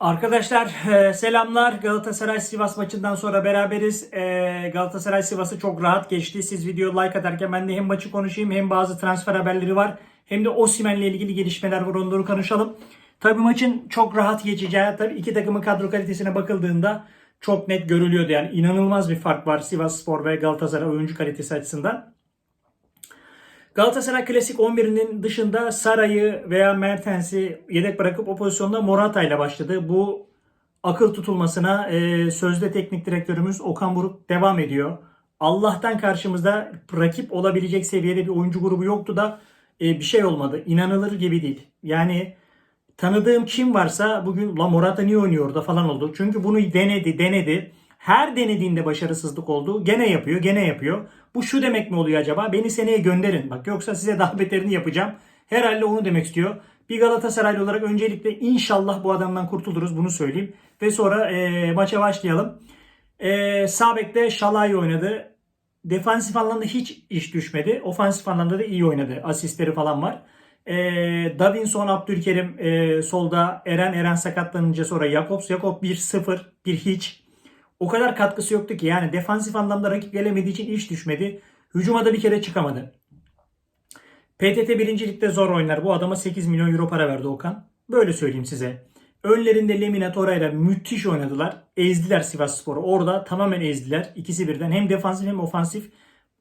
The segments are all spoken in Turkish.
Arkadaşlar e, selamlar. Galatasaray Sivas maçından sonra beraberiz. E, Galatasaray Sivas'ı çok rahat geçti. Siz video like atarken ben de hem maçı konuşayım hem bazı transfer haberleri var. Hem de Osimhen'le ilgili gelişmeler var onları konuşalım. Tabii maçın çok rahat geçeceği, tabii iki takımın kadro kalitesine bakıldığında çok net görülüyordu. Yani inanılmaz bir fark var Sivas Spor ve Galatasaray oyuncu kalitesi açısından. Galatasaray klasik 11'inin dışında Saray'ı veya Mertens'i yedek bırakıp o pozisyonda Morata ile başladı. Bu akıl tutulmasına e, sözde teknik direktörümüz Okan Buruk devam ediyor. Allah'tan karşımızda rakip olabilecek seviyede bir oyuncu grubu yoktu da e, bir şey olmadı. İnanılır gibi değil. Yani tanıdığım kim varsa bugün La Morata niye oynuyor da falan oldu. Çünkü bunu denedi denedi. Her denediğinde başarısızlık oldu. Gene yapıyor, gene yapıyor. Bu şu demek mi oluyor acaba? Beni seneye gönderin. Bak yoksa size daha beterini yapacağım. Herhalde onu demek istiyor. Bir Galatasaraylı olarak öncelikle inşallah bu adamdan kurtuluruz. Bunu söyleyeyim. Ve sonra e, maça başlayalım. E, sağ bekte Şalay oynadı. Defansif anlamda hiç iş düşmedi. Ofansif anlamda da iyi oynadı. Asistleri falan var. E, Davinson, Abdülkerim e, solda. Eren Eren sakatlanınca sonra Jakobs. Jakob 1-0, bir hiç. O kadar katkısı yoktu ki yani defansif anlamda rakip gelemediği için iş düşmedi. Hücuma da bir kere çıkamadı. PTT birincilikte zor oynar. Bu adama 8 milyon euro para verdi Okan. Böyle söyleyeyim size. Önlerinde Lemina Torreira müthiş oynadılar. Ezdiler Sivas Spor'u. Orada tamamen ezdiler. İkisi birden. Hem defansif hem ofansif.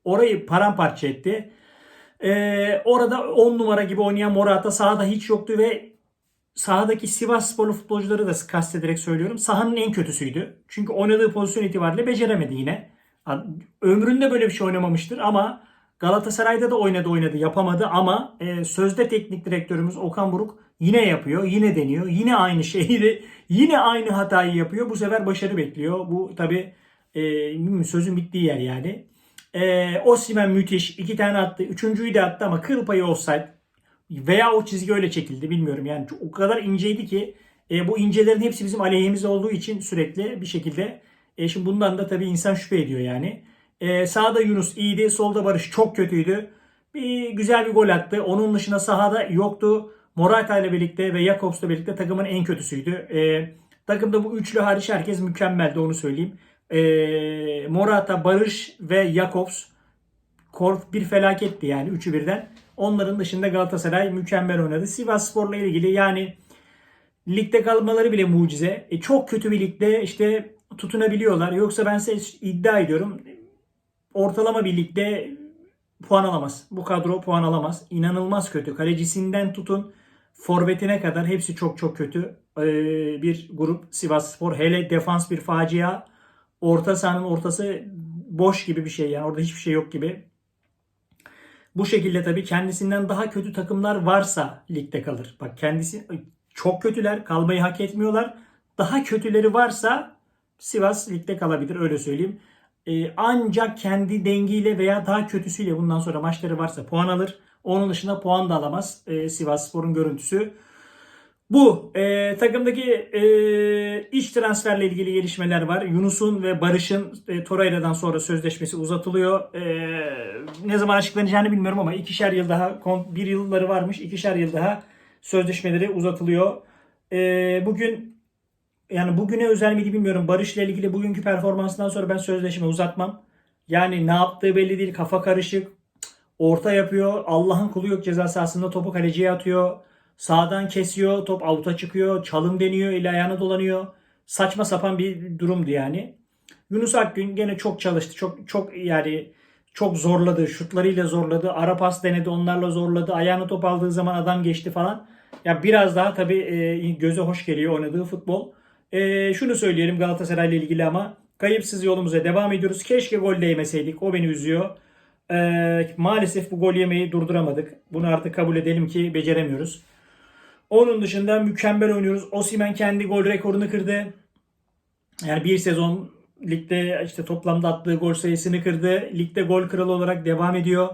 Orayı paramparça etti. Ee, orada 10 numara gibi oynayan Morata sahada hiç yoktu ve sahadaki Sivas Sporlu futbolcuları da kastederek söylüyorum. Sahanın en kötüsüydü. Çünkü oynadığı pozisyon itibariyle beceremedi yine. Ömründe böyle bir şey oynamamıştır ama Galatasaray'da da oynadı oynadı yapamadı ama e, sözde teknik direktörümüz Okan Buruk yine yapıyor, yine deniyor, yine aynı şeyi, yine aynı hatayı yapıyor. Bu sefer başarı bekliyor. Bu tabi e, sözün bittiği yer yani. E, Osimhen müthiş. iki tane attı. Üçüncüyü de attı ama kıl payı offside. Veya o çizgi öyle çekildi bilmiyorum. Yani o kadar inceydi ki e, bu incelerin hepsi bizim aleyhimize olduğu için sürekli bir şekilde e, şimdi bundan da tabii insan şüphe ediyor yani. E, sağda Yunus iyiydi. Solda Barış çok kötüydü. Bir güzel bir gol attı. Onun dışında sahada yoktu. Morata ile birlikte ve Jakobs'la birlikte takımın en kötüsüydü. E, takımda bu üçlü hariç herkes mükemmeldi onu söyleyeyim. E, Morata, Barış ve Jakobs bir felaketti yani üçü birden. Onların dışında Galatasaray mükemmel oynadı. Sivas Spor'la ilgili yani ligde kalmaları bile mucize. E, çok kötü bir ligde işte tutunabiliyorlar. Yoksa ben size iddia ediyorum ortalama bir ligde puan alamaz. Bu kadro puan alamaz. İnanılmaz kötü. Kalecisinden tutun forvetine kadar hepsi çok çok kötü. Ee, bir grup Sivas Spor. Hele defans bir facia. Orta sahanın ortası boş gibi bir şey yani. Orada hiçbir şey yok gibi. Bu şekilde tabii kendisinden daha kötü takımlar varsa ligde kalır. Bak kendisi çok kötüler, kalmayı hak etmiyorlar. Daha kötüleri varsa Sivas ligde kalabilir öyle söyleyeyim. Ee, ancak kendi dengiyle veya daha kötüsüyle bundan sonra maçları varsa puan alır. Onun dışında puan da alamaz ee, Sivas Spor'un görüntüsü. Bu e, takımdaki e, iç transferle ilgili gelişmeler var. Yunus'un ve Barış'ın e, Torreira'dan sonra sözleşmesi uzatılıyor. E, ne zaman açıklanacağını bilmiyorum ama ikişer yıl daha, bir yılları varmış, ikişer yıl daha sözleşmeleri uzatılıyor. E, bugün yani bugüne özel miydi bilmiyorum. Barış'la ilgili bugünkü performansından sonra ben sözleşme uzatmam. Yani ne yaptığı belli değil. Kafa karışık. Orta yapıyor. Allah'ın kulu yok ceza sahasında topu kaleciye atıyor. Sağdan kesiyor, top avuta çıkıyor, çalım deniyor, eli ayağına dolanıyor. Saçma sapan bir durumdu yani. Yunus Akgün gene çok çalıştı. Çok çok yani çok zorladı. Şutlarıyla zorladı. Ara pas denedi, onlarla zorladı. Ayağını top aldığı zaman adam geçti falan. Ya biraz daha tabii e, göze hoş geliyor oynadığı futbol. E, şunu söyleyelim Galatasaray ile ilgili ama kayıpsız yolumuza devam ediyoruz. Keşke gol değmeseydik. O beni üzüyor. E, maalesef bu gol yemeyi durduramadık. Bunu artık kabul edelim ki beceremiyoruz. Onun dışında mükemmel oynuyoruz. Osimen kendi gol rekorunu kırdı. Yani bir sezon ligde işte toplamda attığı gol sayısını kırdı. Ligde gol kralı olarak devam ediyor.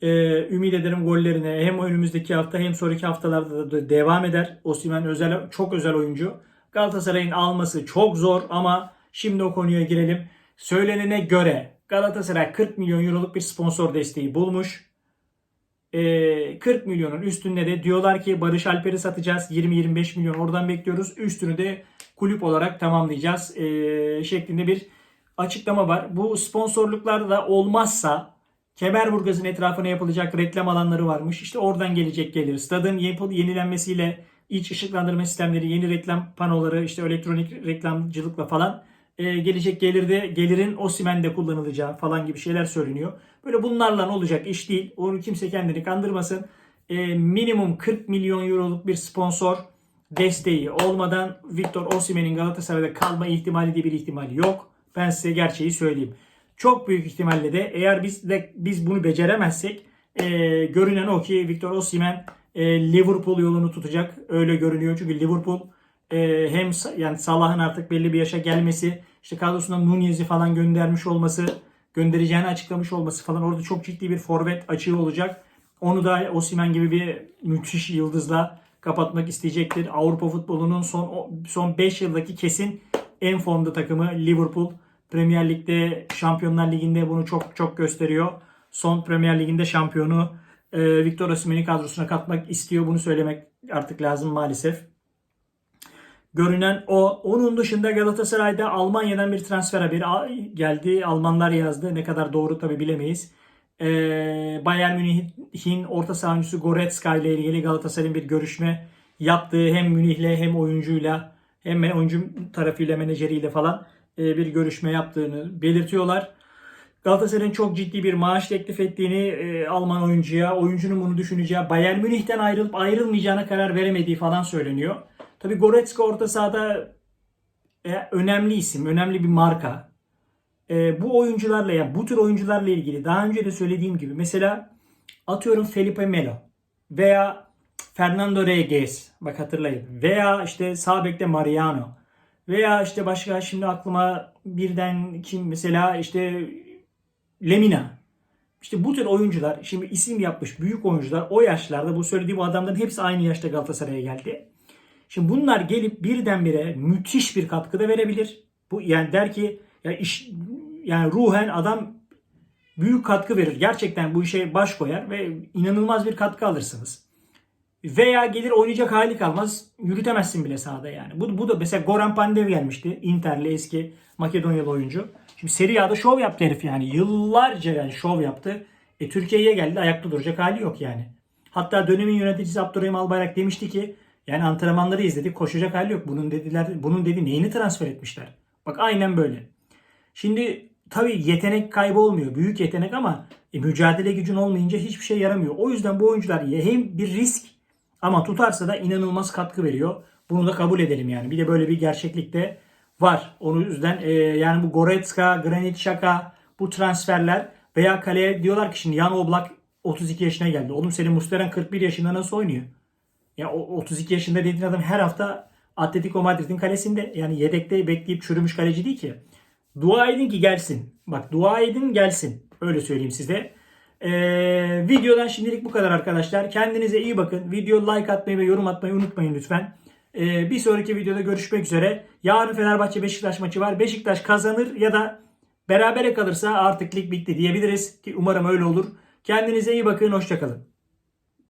Ee, ümit ederim gollerine hem önümüzdeki hafta hem sonraki haftalarda da devam eder. Osimen özel çok özel oyuncu. Galatasaray'ın alması çok zor ama şimdi o konuya girelim. Söylenene göre Galatasaray 40 milyon euroluk bir sponsor desteği bulmuş. Ee, 40 milyonun üstünde de diyorlar ki Barış Alper'i satacağız. 20-25 milyon oradan bekliyoruz. Üstünü de kulüp olarak tamamlayacağız ee, şeklinde bir açıklama var. Bu sponsorluklar da olmazsa Kemerburgaz'ın etrafına yapılacak reklam alanları varmış. İşte oradan gelecek gelir. Stadın yenilenmesiyle iç ışıklandırma sistemleri, yeni reklam panoları, işte elektronik reklamcılıkla falan e, gelecek gelirde gelirin Osimen'de kullanılacağı falan gibi şeyler söyleniyor. Böyle bunlarla olacak iş değil. Onu kimse kendini kandırmasın. E, minimum 40 milyon euroluk bir sponsor desteği olmadan Victor Osimhen'in Galatasaray'da kalma ihtimali diye bir ihtimali yok. Ben size gerçeği söyleyeyim. Çok büyük ihtimalle de eğer biz de biz bunu beceremezsek e, görünen o ki Victor Osimhen e, Liverpool yolunu tutacak. Öyle görünüyor. Çünkü Liverpool e, hem yani Salah'ın artık belli bir yaşa gelmesi, işte kadrosundan Nunez'i falan göndermiş olması, göndereceğini açıklamış olması falan orada çok ciddi bir forvet açığı olacak. Onu da Osimhen gibi bir müthiş yıldızla kapatmak isteyecektir. Avrupa futbolunun son son 5 yıldaki kesin en formda takımı Liverpool. Premier Lig'de, Şampiyonlar Ligi'nde bunu çok çok gösteriyor. Son Premier Lig'inde şampiyonu e, Victor Osimhen'i kadrosuna katmak istiyor. Bunu söylemek artık lazım maalesef. Görünen o. Onun dışında Galatasaray'da Almanya'dan bir transfer haberi geldi. Almanlar yazdı. Ne kadar doğru tabi bilemeyiz. Ee, Bayern Münih'in orta saha oyuncusu Goretzka ile ilgili Galatasaray'ın bir görüşme yaptığı hem Münih'le hem oyuncuyla hem oyuncu tarafıyla menajeriyle falan e, bir görüşme yaptığını belirtiyorlar. Galatasaray'ın çok ciddi bir maaş teklif ettiğini e, Alman oyuncuya, oyuncunun bunu düşüneceği, Bayern Münih'ten ayrılıp ayrılmayacağına karar veremediği falan söyleniyor. Tabi Goretzka orta sahada e, önemli isim, önemli bir marka. E, bu oyuncularla ya bu tür oyuncularla ilgili daha önce de söylediğim gibi mesela atıyorum Felipe Melo veya Fernando Reyes bak hatırlayın veya işte sağ Mariano veya işte başka şimdi aklıma birden kim mesela işte Lemina. İşte bu tür oyuncular şimdi isim yapmış büyük oyuncular o yaşlarda bu söylediğim adamların hepsi aynı yaşta Galatasaray'a geldi. Şimdi bunlar gelip birdenbire müthiş bir katkı da verebilir. Bu yani der ki ya iş yani ruhen adam büyük katkı verir. Gerçekten bu işe baş koyar ve inanılmaz bir katkı alırsınız. Veya gelir oynayacak hali kalmaz. Yürütemezsin bile sahada yani. Bu, bu da mesela Goran Pandev gelmişti. Inter'li eski Makedonyalı oyuncu. Şimdi Serie A'da şov yaptı herif yani. Yıllarca yani şov yaptı. E Türkiye'ye geldi ayakta duracak hali yok yani. Hatta dönemin yöneticisi Abdurrahim Albayrak demişti ki yani antrenmanları izledik koşacak hali yok. Bunun dediler bunun dedi neyini transfer etmişler. Bak aynen böyle. Şimdi tabii yetenek kaybı olmuyor. Büyük yetenek ama e, mücadele gücün olmayınca hiçbir şey yaramıyor. O yüzden bu oyuncular hem bir risk ama tutarsa da inanılmaz katkı veriyor. Bunu da kabul edelim yani. Bir de böyle bir gerçeklik de var. Onun yüzden e, yani bu Goretzka, Granit Xhaka bu transferler veya kaleye diyorlar ki şimdi Jan Oblak 32 yaşına geldi. Oğlum senin Muslera 41 yaşında nasıl oynuyor? Ya o 32 yaşında dediğin adam her hafta Atletico Madrid'in kalesinde. Yani yedekte bekleyip çürümüş kaleci değil ki. Dua edin ki gelsin. Bak dua edin gelsin. Öyle söyleyeyim size. Ee, videodan şimdilik bu kadar arkadaşlar. Kendinize iyi bakın. Video like atmayı ve yorum atmayı unutmayın lütfen. Ee, bir sonraki videoda görüşmek üzere. Yarın Fenerbahçe Beşiktaş maçı var. Beşiktaş kazanır ya da berabere kalırsa artık lig bitti diyebiliriz. Ki umarım öyle olur. Kendinize iyi bakın. Hoşçakalın.